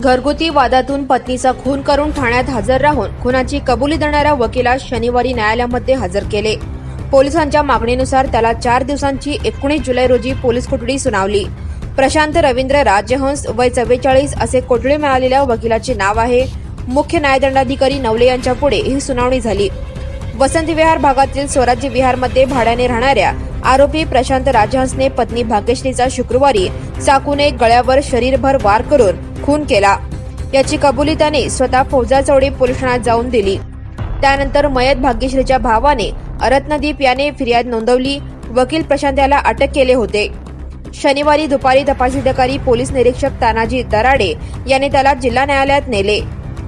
घरगुती वादातून पत्नीचा खून करून ठाण्यात हजर राहून खुनाची कबुली देणाऱ्या वकिलास शनिवारी न्यायालयामध्ये हजर केले. पोलिसांच्या मागणीनुसार त्याला चार दिवसांची एकोणीस जुलै रोजी पोलीस कोठडी सुनावली. प्रशांत रवींद्र राजहंस वय चव्वेचाळीस असे कोठडी मिळालेल्या वकिलाचे नाव आहे. मुख्य न्यायदंडाधिकारी नवले यांच्या पुढे ही सुनावणी झाली. वसंत विहार भागातील स्वराज्य विहारमध्ये भाड्याने राहणाऱ्या आरोपी प्रशांत राजहंसने पत्नी भाग्यश्रीचा शुक्रवारी चाकूने गळ्यावर शरीरभर वार करून खून केला. याची कबुली त्याने स्वतः फौजाचौडी पोलीस ठाण्यात जाऊन दिली. त्यानंतर मयत भाग्यश्रीच्या भावाने रत्नदीप याने फिर्याद नोंदवली. वकील प्रशांत याला अटक केले होते. शनिवारी दुपारी तपासाधिकारी पोलीस निरीक्षक तानाजी दराडे याने त्याला जिल्हा न्यायालयात नेले.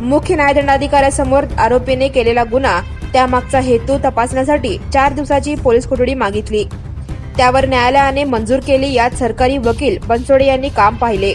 मुख्य न्यायदंडाधिकाऱ्यासमोर आरोपीने केलेला गुन्हा त्यामागचा हेतू तपासण्यासाठी चार दिवसाची पोलीस कोठडी मागितली. त्यावर न्यायालयाने मंजूर केली यात सरकारी वकील बनसोडे यांनी काम पाहिले.